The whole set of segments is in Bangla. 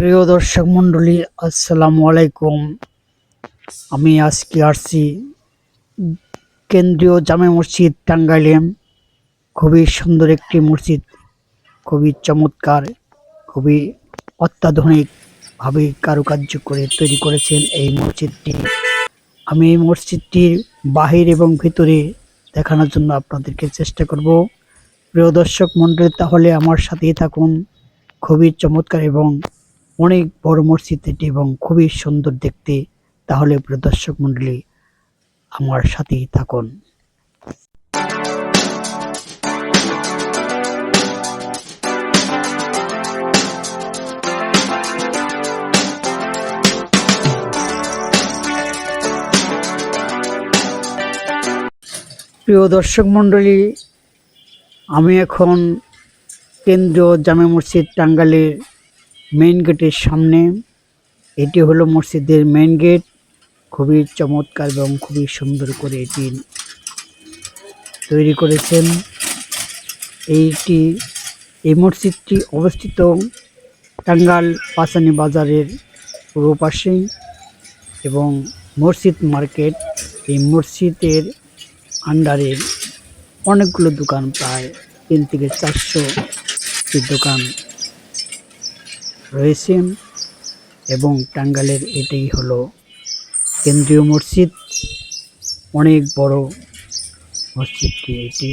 প্রিয় দর্শক মণ্ডলী, আসসালামু আলাইকুম। আমি আজকে আসছি কেন্দ্রীয় জামে মসজিদ টাঙ্গাইলে খুবই সুন্দর একটি মসজিদ, খুবই চমৎকার, খুবই অত্যাধুনিকভাবে কারুকার্য করে তৈরি করেছেন এই মসজিদটি। আমি এই মসজিদটির বাহির এবং ভিতরে দেখানোর জন্য আপনাদেরকে চেষ্টা করব। প্রিয় দর্শক মণ্ডলী, তাহলে আমার সাথেই থাকুন। খুবই চমৎকার এবং অনেক বড় মসজিদ এটি এবং খুবই সুন্দর দেখতে। তাহলে প্রিয় দর্শক মণ্ডলী, আমার সাথেই থাকুন। প্রিয় দর্শক মণ্ডলী, আমি এখন কেন্দ্রীয় জামে মসজিদ টাঙ্গাইলের মেইন গেটের সামনে। এটি হলো মসজিদের মেইন গেট খুবই চমৎকার এবং খুবই সুন্দর করে এটি তৈরি করেছেন। এইটি, এই মসজিদটি অবস্থিত টাঙ্গাইল পাসানি বাজারের পূর্ব পাশেই এবং মসজিদ মার্কেট এই মসজিদের আন্ডারে অনেকগুলো দোকান, প্রায় তিন থেকে চারশো দোকান। রয়েছে এবং টাঙ্গালের এটাই হলো কেন্দ্রীয় মসজিদ। অনেক বড় মসজিদটি এটি।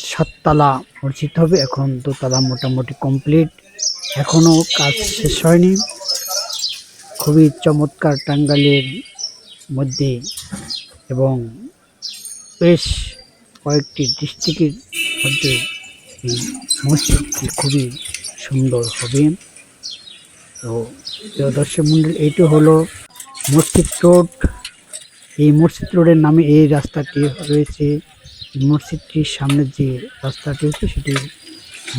সাততলা মসজিদ হবে। এখন দোতলা মোটামুটি কমপ্লিট। এখনও কাজ শেষ হয়নি। খুবই চমৎকার টাঙ্গালের মধ্যে এবং বেশ কয়েকটি ডিস্ট্রিক্টের মধ্যে মসজিদটি খুবই সুন্দর হবে। তো প্রিয় দর্শক মন্ডল, এইটা হলো মসজিদ রোড। এই মসজিদ রোডের নামে এই রাস্তাটি রয়েছে। মসজিদটির সামনে যে রাস্তাটি হচ্ছে সেটি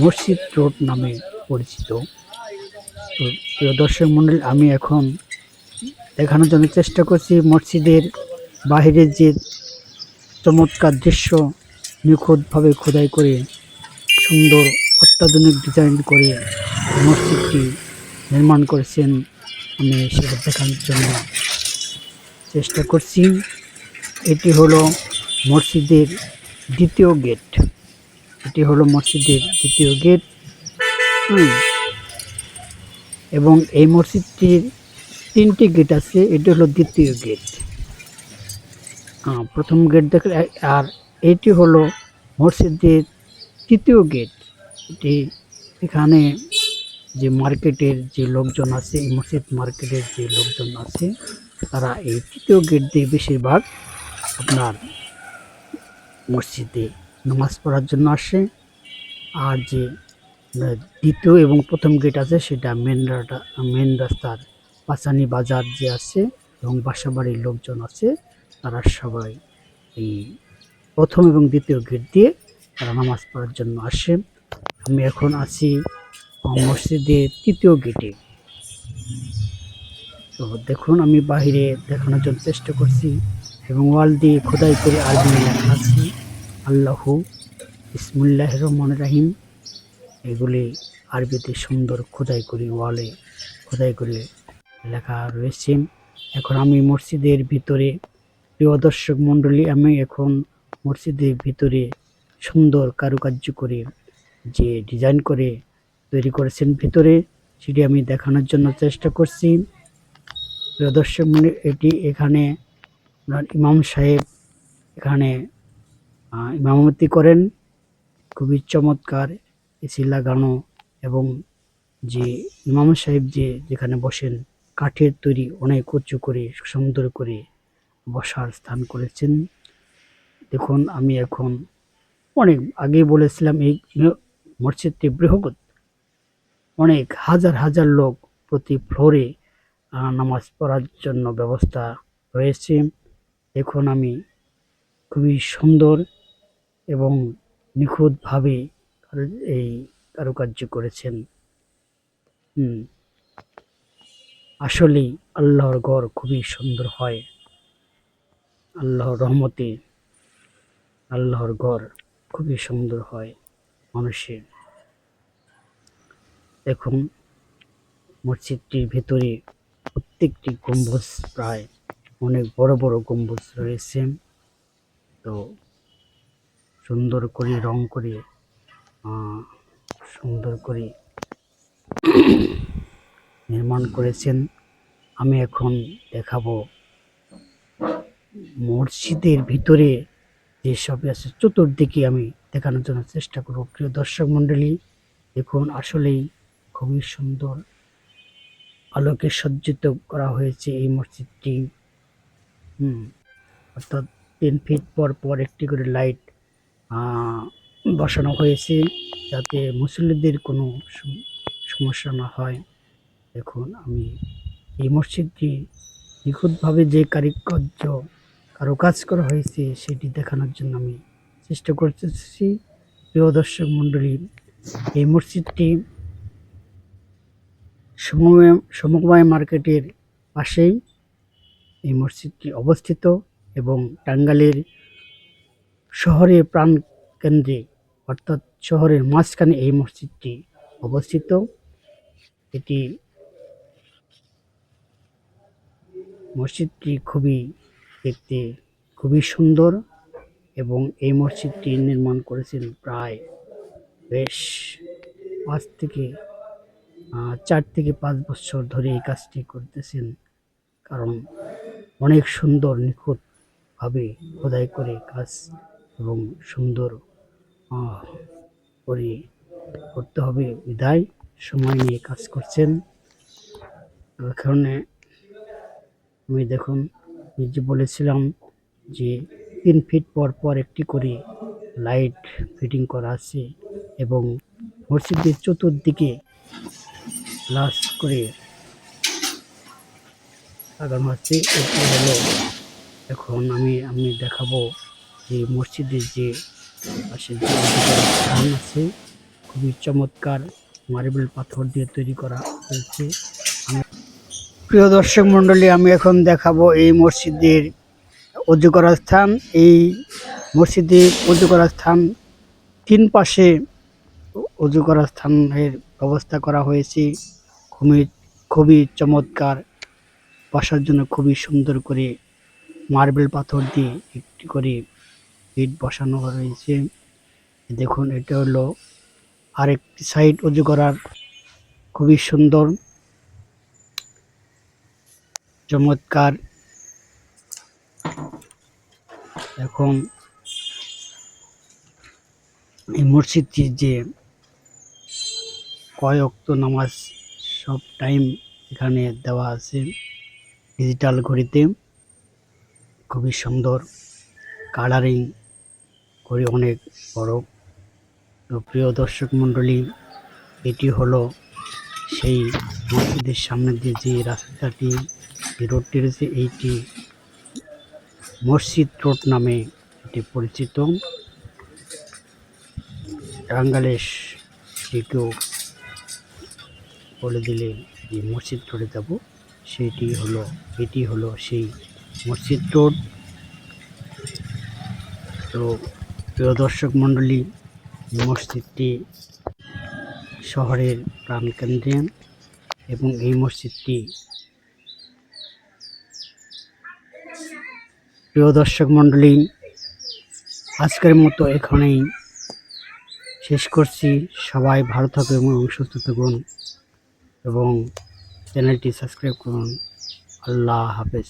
মসজিদ রোড নামে পরিচিত। তো প্রিয় দর্শক মন্ডল, আমি এখন দেখানোর জন্য চেষ্টা করছি মসজিদের বাহিরের যে চমৎকার দৃশ্য নিখুঁতভাবে খোদাই করে সুন্দর অত্যাধুনিক ডিজাইন করে মসজিদটি নির্মাণ করেছেন। আমি সেটা দেখানোর জন্য চেষ্টা করছি। এটি হলো মসজিদের দ্বিতীয় গেট। এটি হলো মসজিদের দ্বিতীয় গেট। এবং এই মসজিদটির তিনটি গেট আছে। এটি হলো দ্বিতীয় গেট। প্রথম গেট দেখলে আর এটি হলো মসজিদের তৃতীয় গেট এটি এখানে যে মার্কেটের যে লোকজন আছে, এই মসজিদ মার্কেটের যে লোকজন আছে, তারা এই তৃতীয় গেট দিয়ে বেশিরভাগ আপনার মসজিদে নামাজ পড়ার জন্য আসে। আর যে দ্বিতীয় এবং প্রথম গেট আছে, সেটা মেন মেন রাস্তার পাচানি বাজার যে আছে এবং বাসাবাড়ির লোকজন আছে, তারা সবাই এই প্রথম এবং দ্বিতীয় গেট দিয়ে তারা নামাজ পড়ার জন্য আসে। আমি এখন আছি মসজিদের তৃতীয় গেটে। তো দেখুন, আমি বাহিরে দেখানোর জন্য চেষ্টা করছি এবং ওয়াল দিয়ে খোদাই করে আরবি লেখা আছে, আল্লাহ ইসমুল্লাহ রহমান রাহিম। এগুলি আরবিতে সুন্দর খোদাই করে ওয়ালে খোদাই করে লেখা রয়েছে। এখন আমি মসজিদের ভিতরে, প্রিয় দর্শক মণ্ডলী, আমি এখন মসজিদের ভিতরে সুন্দর কারুকার্য করে যে ডিজাইন করে তৈরি করেছেন। ভিতরে সেটি আমি দেখানোর জন্য চেষ্টা করছি। প্রিয় দর্শক এটি এখানে ইমাম সাহেব এখানে ইমামতি করেন। খুবই চমৎকার এসি লাগানো এবং যে ইমাম সাহেব যে যেখানে বসেন, কাঠের তৈরি অনেক উঁচু করে, সুন্দর করে বসার স্থান করেছেন। দেখুন, আমি এখন অনেক আগেই বলেছিলাম এই মসজিদটি বৃহৎ। অনেক হাজার হাজার লোক প্রতি ফ্লোরে নামাজ পড়ার জন্য ব্যবস্থা রয়েছে। এখন আমি, খুবই সুন্দর এবং নিখুঁতভাবে এই কারুকার্য করেছেন। আসলেই আল্লাহর ঘর খুবই সুন্দর হয়। আল্লাহর রহমতে আল্লাহর ঘর খুবই সুন্দর হয় মানুষের। দেখুন, মসজিদটির ভেতরে প্রত্যেকটি গম্বুজ প্রায় অনেক বড় বড় গম্বুজ রয়েছে। তো সুন্দর করে রং করে সুন্দর করে নির্মাণ করেছেন। আমি এখন দেখাবো মসজিদের ভিতরে যেসব আছে। চতুর্দিকে আমি দেখানোর জন্য চেষ্টা করব। প্রিয় দর্শক মণ্ডলী, দেখুন আসলেই খুবই সুন্দর আলোকে সজ্জিত করা হয়েছে এই মসজিদটি। হুম, অর্থাৎ তিন ফিট পর পর একটি করে লাইট বসানো হয়েছে যাতে মুসল্লিদের কোনো সম- সমস্যা না হয়। দেখুন আমি এই মসজিদটি নিখুঁতভাবে যে কারিকার্য কারুকাজ করা হয়েছে, সেটি দেখানোর জন্য আমি চেষ্টা করতেছি। প্রিয় দর্শক মণ্ডলী, এই মসজিদটি সমবায় সমবায় মার্কেটের পাশেই এই মসজিদটি অবস্থিত এবং টাঙ্গালের শহরের প্রাণ কেন্দ্রে, অর্থাৎ শহরের মাঝখানে এই মসজিদটি অবস্থিত। এটি মসজিদটি খুবই দেখতে খুবই সুন্দর এবং এই মসজিদটি নির্মাণ করেছেন প্রায় বেশ পাঁচ থেকে চার থেকে পাঁচ বছর ধরে এই কাজটি করতেছেন। কারণ অনেক সুন্দর, নিখুঁতভাবে খোদাই করে কাজ এবং সুন্দর করে করতে হবে। বিদায়, সময় নিয়ে কাজ করছেন। এখানে আমি দেখুন যে বলেছিলাম যে তিন ফিট পর পর একটি করে লাইট ফিটিং করা আছে এবং মসজিদের চতুর্দিকে গ্লাস করে লাগানো আছে। এটি হলো এখন আমি আমি দেখাবো যে মসজিদের যে পাশে যে স্থান আছে, খুবই চমৎকার মার্বেল পাথর দিয়ে তৈরি করা হয়েছে। প্রিয় দর্শক মণ্ডলী, আমি এখন দেখাবো এই মসজিদের অজু করার স্থান। এই মসজিদে অজু করার স্থান তিন পাশে অজু করার স্থানের ব্যবস্থা করা হয়েছে। খুবই খুবই চমৎকার, বসার জন্য খুবই সুন্দর করে মার্বেল পাথর দিয়ে একটি করে ইট বসানো রয়েছে। দেখুন, এটা হলো আরেকটি সাইড উজু করার খুবই সুন্দর চমৎকার। এখন এই মসজিদটি যে কয় অক্ত নামাজ সব টাইম এখানে দেওয়া আছে ডিজিটাল ঘড়িতে। খুবই সুন্দর কালারিং করে অনেক বড়। তো প্রিয় দর্শক মণ্ডলী, এটি হলো সেই মসজিদের সামনে দিয়ে যে রাস্তাটি রোডটি রয়েছে এইটি মসজিদ রোড নামে এটি পরিচিত। টাঙ্গালেশ কেউ বলে দিলে যে মসজিদ রোডে যাব সেটি হলো, এটি হলো সেই মসজিদ রোড। তো প্রিয় দর্শক মণ্ডলী মসজিদটি শহরের প্রাণকেন্দ্রে এবং এই মসজিদটি প্রিয় দর্শক মণ্ডলী, আজকের মতো এখানেই শেষ করছি। সবাই ভালো থাকুন এবং সুস্থ থাকুন এবং চ্যানেলটি সাবস্ক্রাইব করুন। আল্লাহ হাফেজ।